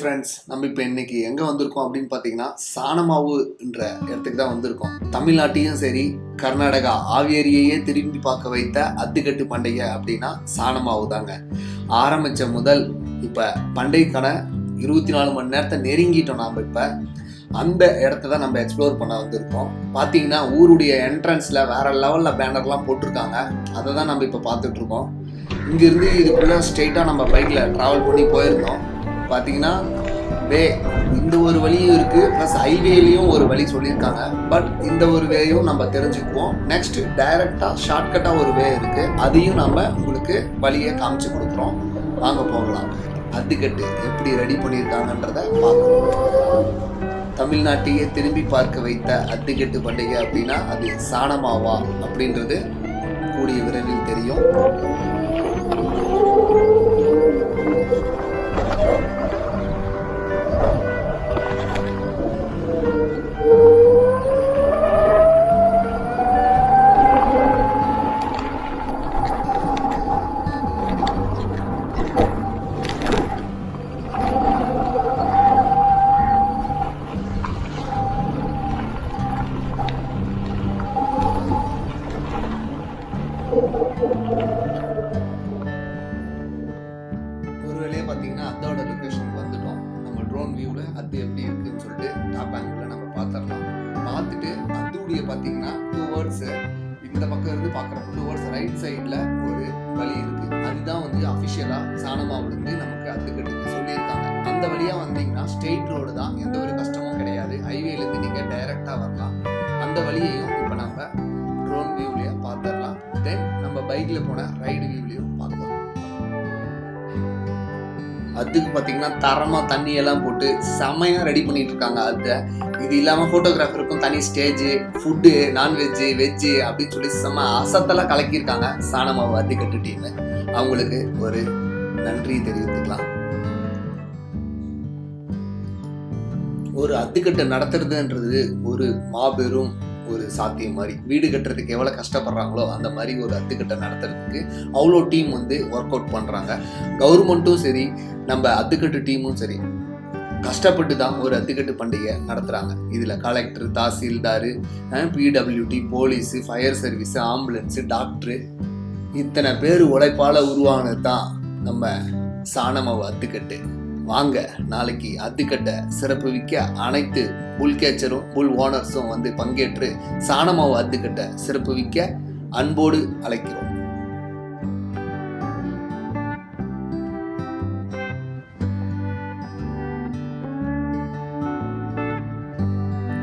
Friends நம்ம இப்போ இன்னைக்கு எங்கே வந்திருக்கோம் அப்படின்னு பார்த்தீங்கன்னா சாணமாவுன்ற இடத்துக்கு தான் வந்திருக்கோம். தமிழ்நாட்டையும் சரி கர்நாடகா ஆவியரியையே திரும்பி பார்க்க வைத்த அத்துக்கட்டு பண்டிகை அப்படின்னா சாணமாவு தாங்க. ஆரம்பித்த முதல் இப்போ பண்டிகைக்கான இருபத்தி நாலு மணி நேரத்தை நெருங்கிட்டோம் நாம் இப்போ. அந்த இடத்த தான் நம்ம எக்ஸ்ப்ளோர் பண்ண வந்திருக்கோம். பார்த்தீங்கன்னா ஊருடைய என்ட்ரன்ஸில் வேற லெவலில் பேனர்லாம் போட்டிருக்காங்க. அதை தான் நம்ம இப்போ பார்த்துட்ருக்கோம் இங்கேருந்து இதுக்குள்ளே ஸ்ட்ரெயிட்டாக நம்ம பைக்கில் ட்ராவல் பண்ணி போயிருந்தோம். பார்த்தீங்கன்னா வே இந்த ஒரு வழியும் இருக்குது ப்ளஸ் ஹைவேலையும் ஒரு வழி சொல்லியிருக்காங்க. பட் இந்த ஒரு வேயும் நம்ம தெரிஞ்சுக்குவோம். நெக்ஸ்ட் டைரெக்டாக ஷார்ட்கட்டாக ஒரு வே இருக்குது அதையும் நம்ம உங்களுக்கு வழியை காமிச்சு கொடுக்குறோம். வாங்க போகலாம். அத்துக்கட்டு எப்படி ரெடி பண்ணியிருக்காங்கன்றத பார்க்கணும் தமிழ்நாட்டையே திரும்பி பார்க்க வைத்த அத்துக்கட்டு பண்டிகை அப்படின்னா அது சாணமாவா அப்படின்றது கூடிய விரைவில் தெரியும். பார்த்தீங்கன்னா டூ வேர்ட்ஸு இந்த பக்கம் இருந்து பார்க்குறப்ப டூ வேர்ட்ஸ் ரைட் சைடில் ஒரு வழி இருக்குது அதுதான் வந்து அஃபிஷியலாக சாணமாவிலேருந்து நமக்கு அத்துக்கட்டுக்கு சொல்லியிருக்காங்க. அந்த வழியாக வந்தீங்கன்னா ஸ்ட்ரெயிட் ரோடு தான் எந்த ஒரு கஷ்டமும் கிடையாது. ஹைவேலேருந்து நீங்கள் டைரெக்டாக வரலாம். அந்த வழியையும் இப்போ நம்ம ட்ரோன் வியூலேயே பார்த்துடலாம். தென் நம்ம பைக்கில் போன ரைடு வியூவிலையும் அதுக்கு பார்த்தீங்கன்னா தரமாக தண்ணி எல்லாம் போட்டு செமையாக ரெடி பண்ணிட்டு இருக்காங்க அதை இது இல்லாமல் ஃபோட்டோகிராஃபருக்கும் தனி ஸ்டேஜு ஃபுட்டு நான்வெஜ்ஜு வெஜ்ஜு அப்படின்னு சொல்லி செம்ம அசத்தெல்லாம் கலக்கியிருக்காங்க சாணமாவு அத்திக்கட்டு டீம் அவங்களுக்கு ஒரு நன்றி தெரிவித்துக்கலாம். ஒரு அத்துக்கட்டை நடத்துறதுன்றது ஒரு மாபெரும் ஒரு சாத்தியம் மாதிரி. வீடு கட்டுறதுக்கு எவ்வளோ கஷ்டப்படுறாங்களோ அந்த மாதிரி ஒரு அத்துக்கட்டை நடத்துறதுக்கு அவ்வளோ டீம் வந்து ஒர்க் அவுட் பண்ணுறாங்க கவர்மெண்ட்டும் சரி நம்ம அத்துக்கட்டு டீமும் சரி கஷ்டப்பட்டு தான் ஒரு அத்துக்கட்டு பண்டிகை நடத்துகிறாங்க இதில் collector tahsildar PWD police fire service ambulance doctor இத்தனை பேர் உழைப்பால் உருவானது தான் நம்ம சாணமாவை அத்துக்கட்டு. வாங்க நாளைக்கு அத்துக்கட்டை சிறப்புவிக்க அனைத்து புல் கேச்சரும் புல் ஓனர்ஸும் வந்து பங்கேற்று சாணமாவு அத்துக்கட்டை சிறப்புவிக்க அன்போடு அழைக்கிறோம்.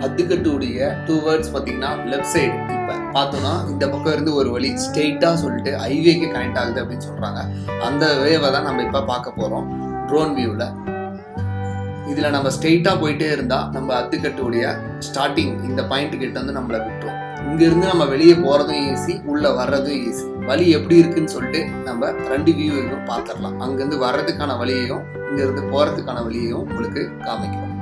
அத்துக்கட்டுடைய டூ வேர்ட்ஸ் பார்த்தீங்கன்னா லெஃப்ட் சைடு இப்போ பார்த்தோம்னா இந்த பக்கம் இருந்து ஒரு வழி ஸ்ட்ரெயிட்டாக சொல்லிட்டு ஹைவேக்கு கனெக்ட் ஆகுது அப்படின்னு சொல்கிறாங்க அந்த வேவை தான் நம்ம இப்போ பார்க்க போகிறோம் ட்ரோன் வியூவில் இதில் நம்ம ஸ்ட்ரெயிட்டாக போயிட்டே இருந்தால் நம்ம அத்துக்கட்டுடைய ஸ்டார்டிங் இந்த பாயிண்ட் கிட்ட வந்து நம்மளை விட்டுரும். இங்கேருந்து நம்ம வெளியே போகிறதும் ஈஸி உள்ளே வர்றதும் ஈஸி வழி எப்படி இருக்குன்னு சொல்லிட்டு நம்ம ரெண்டு வியூவையும் பார்த்துடலாம் அங்கேருந்து வர்றதுக்கான வழியையும் இங்கேருந்து போகிறதுக்கான வழியையும் உங்களுக்கு காமிக்கிறோம்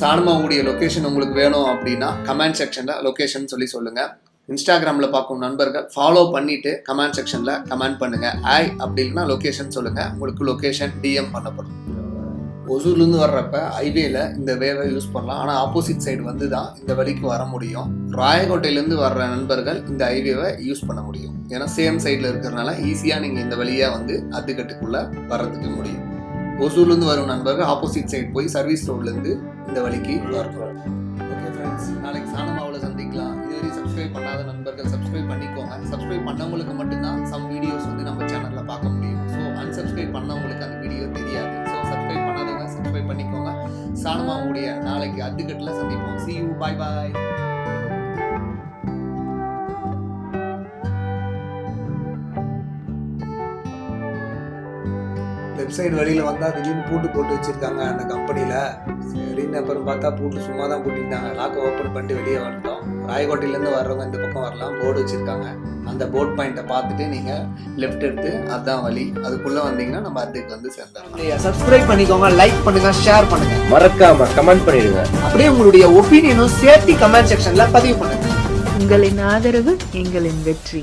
சாணமாவுடைய லொக்கேஷன் உங்களுக்கு வேணும் அப்படின்னா கமெண்ட் செக்ஷனில் லொக்கேஷன் சொல்லி சொல்லுங்கள் இன்ஸ்டாகிராமில் பார்க்கும் நண்பர்கள் ஃபாலோ பண்ணிவிட்டு கமெண்ட் செக்ஷனில் கமெண்ட் பண்ணுங்கள் ஆய் அப்படி இல்லைன்னா லொக்கேஷன் சொல்லுங்கள் உங்களுக்கு லொக்கேஷன் டிஎம் பண்ணப்படும். ஒசூர்லேருந்து வர்றப்ப ஹைவேல இந்த வேவை யூஸ் பண்ணலாம். ஆனால் ஆப்போசிட் சைடு வந்து தான் இந்த வழிக்கு வர முடியும். ராயக்கோட்டையிலேருந்து வர்ற நண்பர்கள் இந்த ஹைவேவை யூஸ் பண்ண முடியும். ஏன்னா சேம் சைடில் இருக்கிறனால ஈஸியாக நீங்கள் இந்த வழியாக வந்து அத்துக்கட்டுக்குள்ளே வர்றதுக்கு முடியும். ஒசூர்லேருந்து வரும் நண்பர்கள் ஆப்போசிட் சைடு போய் சர்வீஸ் ரோட்லேருந்து இந்த வழிக்கு வரணும். ஓகே ஃப்ரெண்ட்ஸ் நாளைக்கு சாணம் அன்சப்ஸ்கிரைப் பண்ணவங்களுக்கு மட்டும்தான் சம் வீடியோஸ் வந்து நம்ம சேனலில் பார்க்க முடியும். ஸோ அன்சப்ஸ்கிரைப் பண்ணவங்களுக்கு அந்த வீடியோ தெரியாது. ஸோ சப்ஸ்கிரைப் பண்ணாதவங்க சப்ஸ்கிரைப் பண்ணிக்கோங்க. சாணமாவுடைய நாளைக்கு அத்துக்கட்டில் சந்திப்போம். See you bye bye website வழியில் வந்தால் திடீர்னு பூட்டு போட்டு வச்சுருக்காங்க அந்த கம்பெனியில் சரின்னு அப்புறம் பார்த்தா பூட்டு சும்மா தான் பூட்டிருந்தாங்க லாக்கை ஓப்பன் பண்ணிட்டு வெளியே வந்துட்டோம். ராயக்கோட்டையிலேருந்து வர்றவங்க இந்த பக்கம் வரலாம். போர்டு வச்சுருக்காங்க. அந்த போர்ட் பாயிண்ட்டை பார்த்துட்டு நீங்கள் லெஃப்ட் எடுத்து அதுதான் வழி. அதுக்குள்ளே வந்தீங்கன்னா நம்ம அதுக்கு வந்து சேர்ந்துடலாம். சப்ஸ்கிரைப் பண்ணிக்கோங்க லைக் பண்ணுங்க ஷேர் பண்ணுங்க. மறக்காம கமெண்ட் பண்ணிடுங்க. அப்படியே உங்களுடைய ஒப்பீனியனும் சேர்த்து கமெண்ட் செக்ஷனில் பதிவு பண்ணுங்க. உங்களின் ஆதரவு எங்களின் வெற்றி.